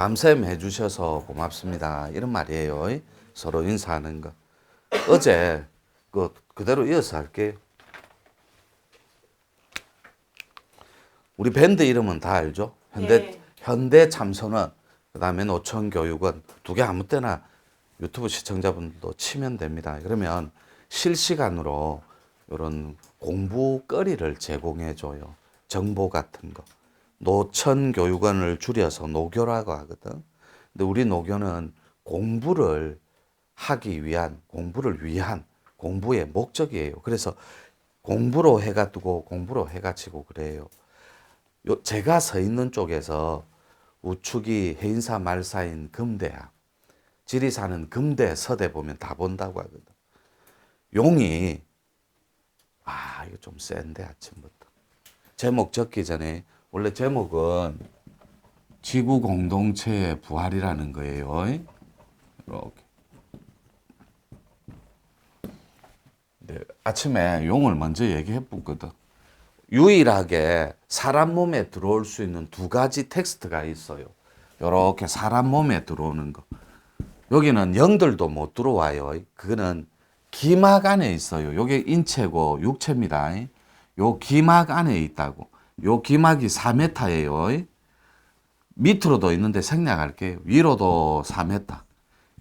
밤샘 해주셔서 고맙습니다. 이런 말이에요. 서로 인사하는 거. 어제 그 그대로 이어서 할게요. 우리 밴드 이름은 다 알죠? 현대 네. 현대 참선원 그다음에 노천 교육원 두 개 아무 때나 유튜브 시청자분도 치면 됩니다. 그러면 실시간으로 이런 공부거리를 제공해 줘요. 정보 같은 거. 노천 교육원을 줄여서 노교라고 하거든. 근데 우리 노교는 공부를 하기 위한 공부를 위한 공부의 목적이에요. 그래서 공부로 해가 뜨고 공부로 해가 지고 그래요. 요 제가 서 있는 쪽에서 우측이 해인사 말사인 금대야. 지리사는 금대 서대 보면 다 본다고 하거든. 용이 아 이거 좀 센데 아침부터 제목 적기 전에 원래 제목은 지구 공동체의 부활이라는 거예요. 이렇게. 네, 아침에 용을 먼저 얘기해 보거든. 유일하게 사람 몸에 들어올 수 있는 두 가지 텍스트가 있어요. 이렇게 사람 몸에 들어오는 거. 여기는 영들도 못 들어와요. 그거는 기막 안에 있어요. 요게 인체고 육체입니다. 요 기막 안에 있다고. 요 기막이 4m예요. 밑으로도 있는데 생략할게요. 위로도 4m.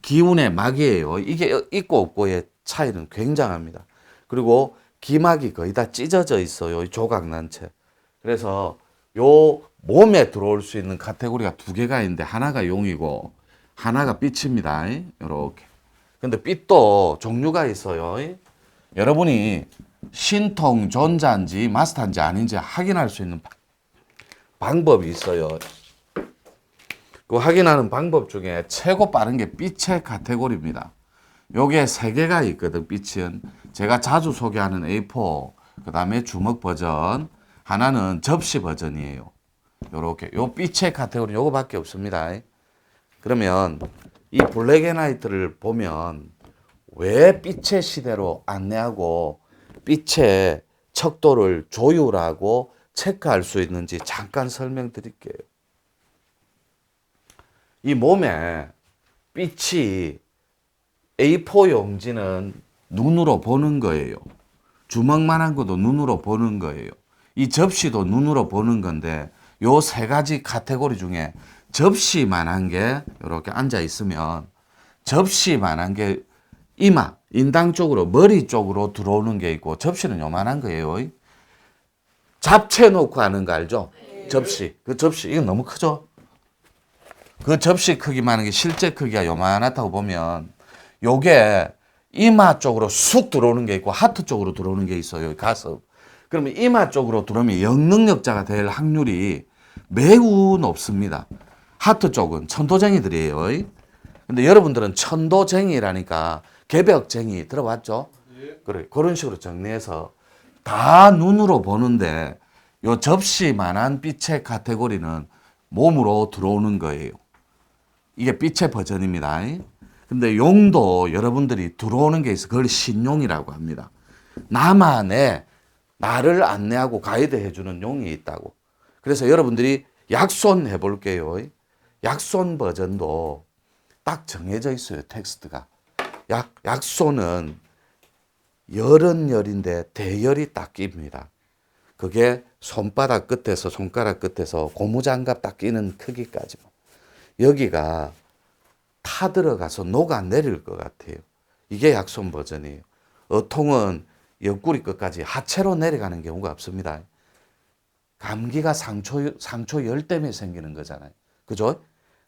기운의 막이에요. 이게 있고 없고의 차이는 굉장합니다. 그리고 기막이 거의 다 찢어져 있어요. 이 조각난 채. 그래서 요 몸에 들어올 수 있는 카테고리가 두 개가 있는데 하나가 용이고 하나가 빛입니다. 이렇게. 근데 빛도 종류가 있어요. 여러분이 신통 존자인지 마스터인지 아닌지 확인할 수 있는 바- 방법이 있어요. 그 확인하는 방법 중에 최고 빠른 게 빛의 카테고리입니다. 요게 세 개가 있거든, 빛은. 제가 자주 소개하는 A4, 그 다음에 주먹 버전, 하나는 접시 버전이에요. 요렇게. 요 빛의 카테고리 요거밖에 없습니다. 그러면 이 블랙 앤 화이트를 보면 왜 빛의 시대로 안내하고 빛의 척도를 조율하고 체크할 수 있는지 잠깐 설명드릴게요. 이 몸에 빛이 A4 용지는 눈으로 보는 거예요. 주먹만한 것도 눈으로 보는 거예요. 이 접시도 눈으로 보는 건데 요 세 가지 카테고리 중에 접시만한 게 이렇게 앉아 있으면 접시만한 게 이마, 인당 쪽으로 머리 쪽으로 들어오는 게 있고 접시는 요만한 거예요. 잡채 놓고 하는 거 알죠? 접시. 그 접시 이거 너무 크죠? 그 접시 크기만 한게 실제 크기가 요만하다고 보면 요게 이마 쪽으로 쑥 들어오는 게 있고 하트 쪽으로 들어오는 게 있어요. 가슴. 그러면 이마 쪽으로 들어오면 영능력자가 될 확률이 매우 높습니다. 하트 쪽은 천도쟁이들이에요. 근데 여러분들은 천도쟁이라니까 개벽쟁이 들어봤죠? 그래 그런 식으로 정리해서 다 눈으로 보는데 요 접시만한 빛의 카테고리는 몸으로 들어오는 거예요. 이게 빛의 버전입니다. 근데 용도 여러분들이 들어오는 게 있어. 그걸 신용이라고 합니다. 나만의 나를 안내하고 가이드 해 주는 용이 있다고. 그래서 여러분들이 약손 해볼게요. 약손 버전도 딱 정해져 있어요. 텍스트가. 약, 약손은 열은 열인데 대열이 딱 낍니다. 그게 손바닥 끝에서 손가락 끝에서 고무장갑 딱 끼는 크기까지만. 여기가 타 들어가서 녹아 내릴 것 같아요. 이게 약손 버전이에요. 어통은 옆구리 끝까지 하체로 내려가는 경우가 없습니다. 감기가 상초, 상초 열 때문에 생기는 거잖아요. 그죠?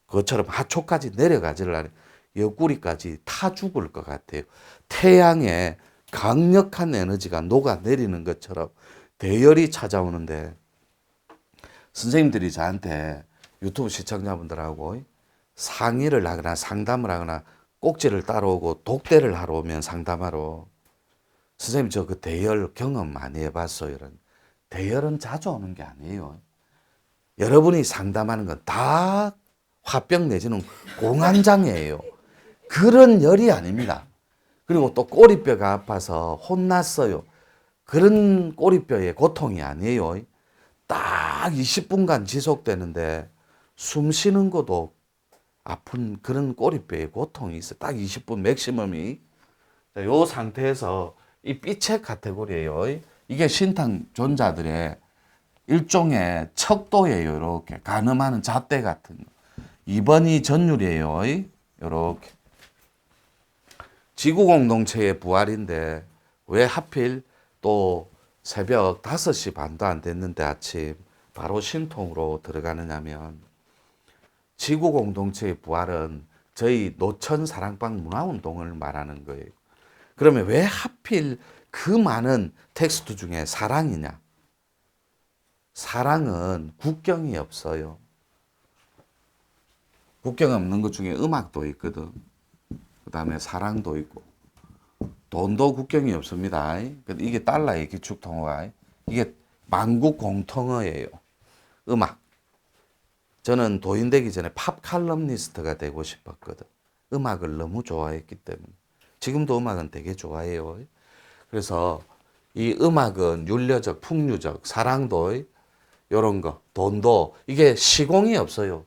그것처럼 하초까지 내려가지를 않아요. 옆구리까지 타 죽을 것 같아요. 태양의 강력한 에너지가 녹아 내리는 것처럼 대열이 찾아오는데 선생님들이 저한테 유튜브 시청자분들하고 상의를 하거나 상담을 하거나 꼭지를 따라오고 독대를 하러 오면 상담하러 선생님 저 그 대열 경험 많이 해봤어요. 이런 대열은 자주 오는 게 아니에요. 여러분이 상담하는 건 다 화병 내지는 공황장애예요. 그런 열이 아닙니다. 그리고 또 꼬리뼈가 아파서 혼났어요. 그런 꼬리뼈의 고통이 아니에요. 딱 20분간 지속되는데 숨 쉬는 것도 아픈 그런 꼬리뼈의 고통이 있어. 딱 20분 맥시멈이. 자, 요 상태에서 이 삐체 카테고리예요. 이게 신탕 존자들의 일종의 척도예요. 이렇게 가늠하는 잣대 같은 거. 2번이 전율이에요. 이렇게. 지구 공동체의 부활인데 왜 하필 또 새벽 5시 반도 안 됐는데 아침 바로 신통으로 들어가느냐면 지구 공동체의 부활은 저희 노천 사랑방 문화운동을 말하는 거예요. 그러면 왜 하필 그 많은 텍스트 중에 사랑이냐? 사랑은 국경이 없어요. 국경 없는 것 중에 음악도 있거든. 그 다음에 사랑도 있고. 돈도 국경이 없습니다. 이게 달러의 기축통화가. 이게 만국 공통어예요. 음악. 저는 도인 되기 전에 팝 칼럼니스트가 되고 싶었거든. 음악을 너무 좋아했기 때문에. 지금도 음악은 되게 좋아해요. 그래서 이 음악은 윤려적, 풍류적, 사랑도 이런 거, 돈도 이게 시공이 없어요.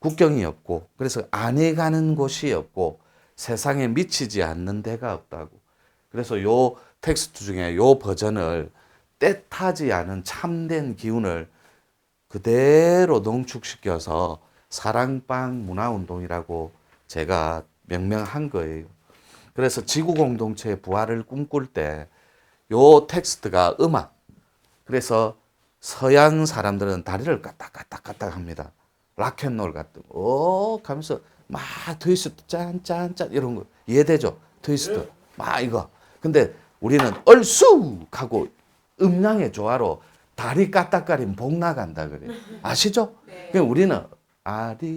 국경이 없고 그래서 안에 가는 곳이 없고 세상에 미치지 않는 데가 없다고. 그래서 요 텍스트 중에 요 버전을 때타지 않은 참된 기운을 그대로 농축시켜서 사랑방 문화운동이라고 제가 명명한 거예요. 그래서 지구 공동체의 부활을 꿈꿀 때 요 텍스트가 음악. 그래서 서양 사람들은 다리를 까딱까딱 까딱 합니다. 락앤롤 같은 거. 오, 가면서 막 트위스트 짠짠짠 이런 거 이해되죠? 트위스트 막 이거. 근데 우리는 얼쑥 하고 음량의 조화로 다리 까딱거리면 복 나간다 그래. 아시죠? 네. 우리는 아리랑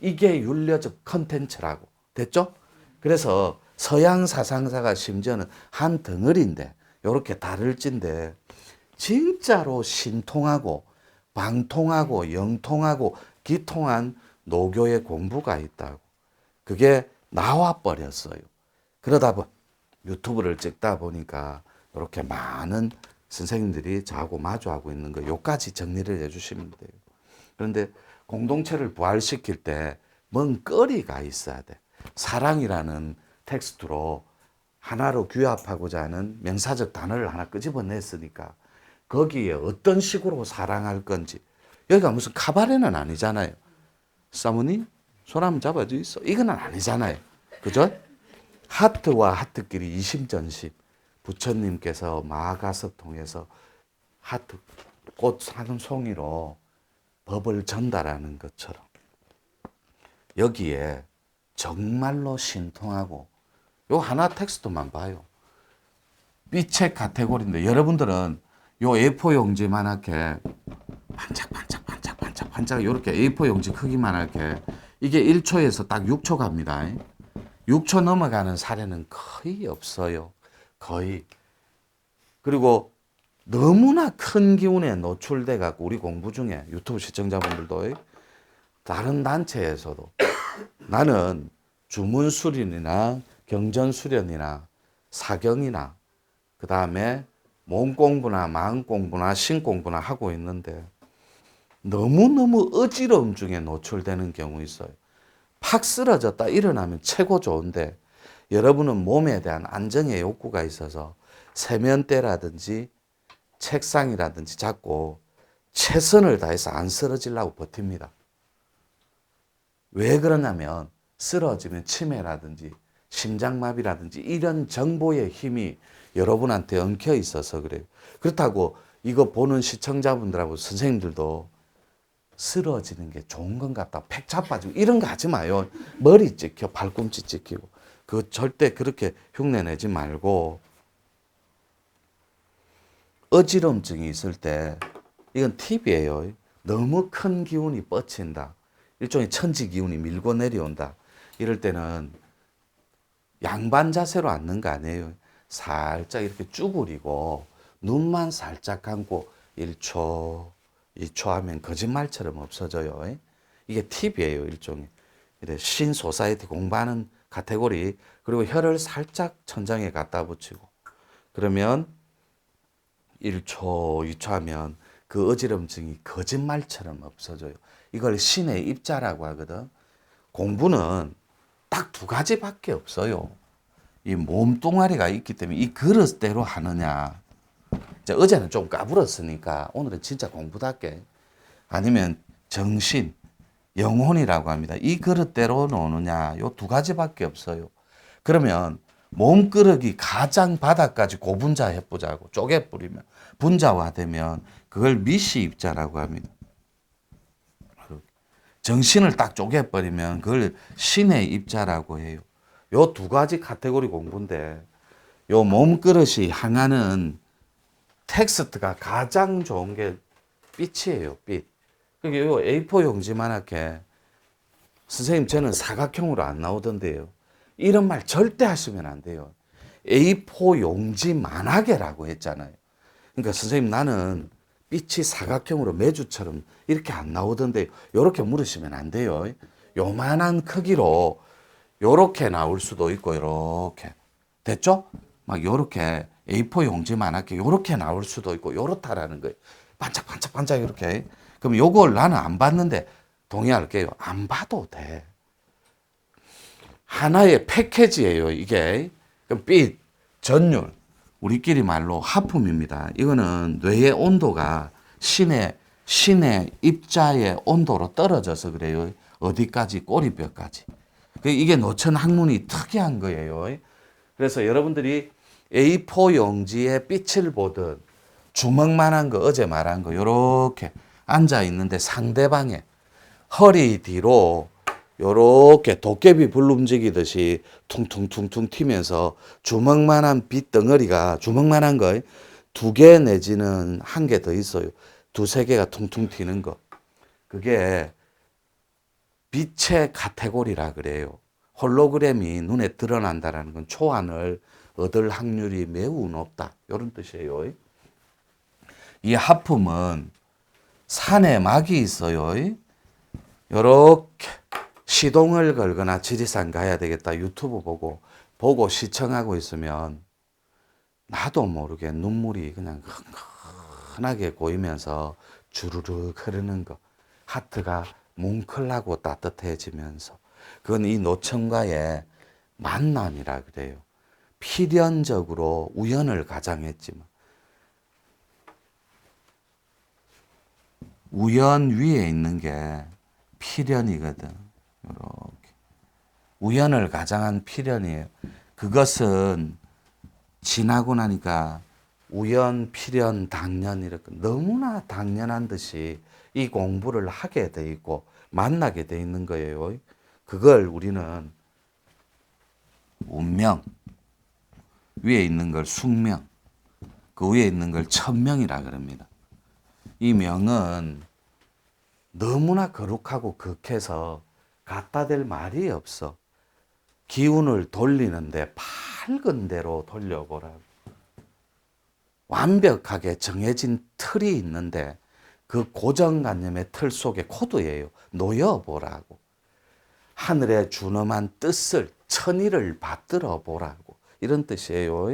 이게 윤려적 컨텐츠라고 됐죠? 그래서 서양 사상사가 심지어는 한 덩어리인데 요렇게 다를 찐데 진짜로 신통하고 방통하고 영통하고 기통한 노교의 공부가 있다고. 그게 나와 버렸어요. 그러다 보 유튜브를 찍다 보니까 이렇게 많은 선생님들이 저하고 마주하고 있는 거 요까지 정리를 해주시면 돼요. 그런데 공동체를 부활시킬 때뭔 거리가 있어야 돼. 사랑이라는 텍스트로 하나로 규합하고자 하는 명사적 단어를 하나 끄집어냈으니까 거기에 어떤 식으로 사랑할 건지 여기가 무슨 카바레는 아니잖아요. 사모님 손 한번 잡아주 있어. 이건 아니잖아요. 그죠? 하트와 하트끼리 이심전심 부처님께서 마가섭 통해서 하트 꽃 사는 송이로 법을 전달하는 것처럼 여기에 정말로 신통하고 요 하나 텍스트만 봐요. 빛의 카테고리인데 여러분들은 요 A4 용지 만하게 반짝반짝 반짝 이렇게 A4 용지 크기만하게 이게 1초에서 딱 6초 갑니다. 6초 넘어가는 사례는 거의 없어요. 거의. 그리고 너무나 큰 기운에 노출돼 갖고 우리 공부 중에 유튜브 시청자분들도 다른 단체에서도 나는 주문 수련이나 경전 수련이나 사경이나 그 다음에 몸 공부나 마음 공부나 신 공부나 하고 있는데 너무너무 어지러움 중에 노출되는 경우 있어요. 팍 쓰러졌다 일어나면 최고 좋은데 여러분은 몸에 대한 안정의 욕구가 있어서 세면대라든지 책상이라든지 자꾸 최선을 다해서 안 쓰러지려고 버팁니다. 왜 그러냐면 쓰러지면 치매라든지 심장마비라든지 이런 정보의 힘이 여러분한테 엉켜 있어서 그래요. 그렇다고 이거 보는 시청자분들하고 선생님들도 쓰러지는 게 좋은 건 같다. 팩 자빠지고 이런 거 하지 마요. 머리 찍혀, 발꿈치 찍히고. 그 절대 그렇게 흉내 내지 말고 어지럼증이 있을 때 이건 팁이에요. 너무 큰 기운이 뻗친다. 일종의 천지 기운이 밀고 내려온다. 이럴 때는 양반 자세로 앉는 거 아니에요. 살짝 이렇게 쭈그리고 눈만 살짝 감고 1초, 2초 하면 거짓말처럼 없어져요. 이게 팁이에요, 일종의. 신 소사이티 공부하는 카테고리 그리고 혀를 살짝 천장에 갖다 붙이고 그러면 1초, 2초 하면 그 어지럼증이 거짓말처럼 없어져요. 이걸 신의 입자라고 하거든. 공부는 딱 두 가지밖에 없어요. 이 몸뚱아리가 있기 때문에 이 그릇대로 하느냐. 어제는 좀 까불었으니까 오늘은 진짜 공부답게 아니면 정신, 영혼이라고 합니다. 이 그릇대로 노느냐. 요 두 가지밖에 없어요. 그러면 몸그릇이 가장 바닥까지 고분자 해보자고 쪼개 뿌리면 분자화되면 그걸 미시 입자라고 합니다. 정신을 딱 쪼개 버리면 그걸 신의 입자라고 해요. 요 두 가지 카테고리 공부인데 요 몸그릇이 향하는 텍스트가 가장 좋은 게 빛이에요, 빛. 그게 요 A4 용지만하게 선생님 저는 사각형으로 안 나오던데요. 이런 말 절대 하시면 안 돼요. A4 용지만하게라고 했잖아요. 그러니까 선생님 나는 빛이 사각형으로 매주처럼 이렇게 안 나오던데 요렇게 물으시면 안 돼요. 요만한 크기로 요렇게 나올 수도 있고 요렇게 됐죠? 막 요렇게 A4 용지만하게 요렇게 나올 수도 있고 요렇다라는 거예요. 반짝반짝 반짝 이렇게. 그럼 요걸 나는 안 봤는데 동의할게요. 안 봐도 돼. 하나의 패키지예요, 이게. 그럼 빛, 전율, 우리끼리 말로 하품입니다. 이거는 뇌의 온도가 신의 신의 입자의 온도로 떨어져서 그래요. 어디까지 꼬리뼈까지. 그 이게 노천 학문이 특이한 거예요. 그래서 여러분들이 A4 용지에 빛을 보든 주먹만한 거 어제 말한 거 요렇게 앉아 있는데 상대방의 허리 뒤로 요렇게 도깨비 불 움직이듯이 퉁퉁퉁퉁 튀면서 주먹만한 빛 덩어리가 주먹만한 거 두 개 내지는 한 개 더 있어요. 두세 개가 퉁퉁 튀는 거. 그게 빛의 카테고리라 그래요. 홀로그램이 눈에 드러난다라는 건 초안을 얻을 확률이 매우 높다. 이런 뜻이에요. 이 하품은 산에 막이 있어요. 요렇게 시동을 걸거나 지리산 가야 되겠다 유튜브 보고 보고 시청하고 있으면 나도 모르게 눈물이 그냥 흔하게 고이면서 주르륵 흐르는 거 하트가 뭉클하고 따뜻해지면서 그건 이 노천과의 만남이라 그래요. 필연적으로 우연을 가장했지만 우연 위에 있는 게 필연이거든. 이렇게 우연을 가장한 필연이에요. 그것은 지나고 나니까 우연, 필연, 당연 이렇게 너무나 당연한 듯이 이 공부를 하게 돼 있고 만나게 돼 있는 거예요. 그걸 우리는 운명 위에 있는 걸 숙명 그 위에 있는 걸 천명이라 그럽니다. 이 명은 너무나 거룩하고 극해서 갖다 댈 말이 없어. 기운을 돌리는데 밝은 대로 돌려보라고. 완벽하게 정해진 틀이 있는데 그 고정관념의 틀 속에 코드예요. 놓여보라고. 하늘의 준엄한 뜻을, 천의를 받들어 보라고. 이런 뜻이에요.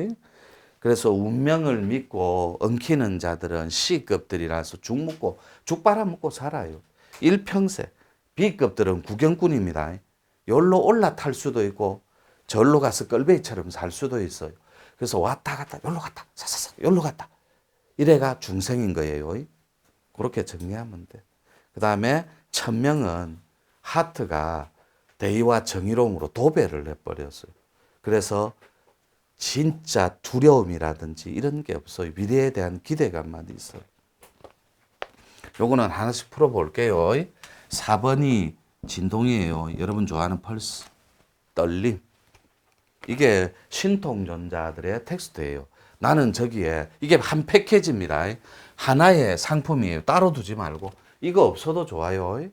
그래서 운명을 믿고 엉키는 자들은 C급들이라서 죽 먹고, 죽 빨아먹고 살아요. 일평생. B급들은 구경꾼입니다. 열로 올라탈 수도 있고, 절로 가서 끌베이처럼 살 수도 있어요. 그래서 왔다 갔다, 열로 갔다, 사사사, 열로 갔다. 이래가 중생인 거예요. 그렇게 정리하면 돼. 그 다음에 천명은 하트가 대의와 정의로움으로 도배를 해버렸어요. 그래서 진짜 두려움이라든지 이런 게 없어요. 미래에 대한 기대감만 있어요. 요거는 하나씩 풀어볼게요. 4번이 진동이에요. 여러분 좋아하는 펄스. 떨림. 이게 신통전자들의 텍스트예요. 나는 저기에 이게 한 패키지입니다. 하나의 상품이에요. 따로 두지 말고 이거 없어도 좋아요.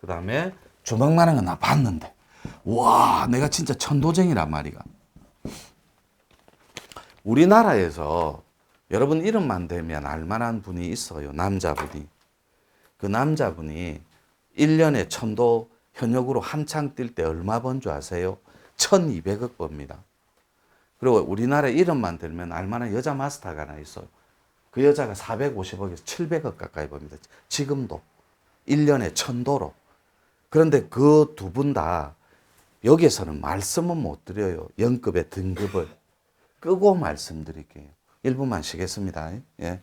그 다음에 주먹만한 건 나 봤는데 와 내가 진짜 천도쟁이란 말이가. 우리나라에서 여러분 이름만 되면 알만한 분이 있어요. 남자분이. 그 남자분이 1년에 천도 현역으로 한창 뛸 때 얼마 번 줄 아세요? 1200억 법니다. 그리고 우리나라 이름만 들면 알만한 여자 마스터가 하나 있어요. 그 여자가 450억에서 700억 가까이 법니다. 지금도. 1년에 천도로. 그런데 그 두 분 다 여기에서는 말씀은 못 드려요. 연급의 등급을. 끄고 말씀드릴게요. 1분만 쉬겠습니다. 예.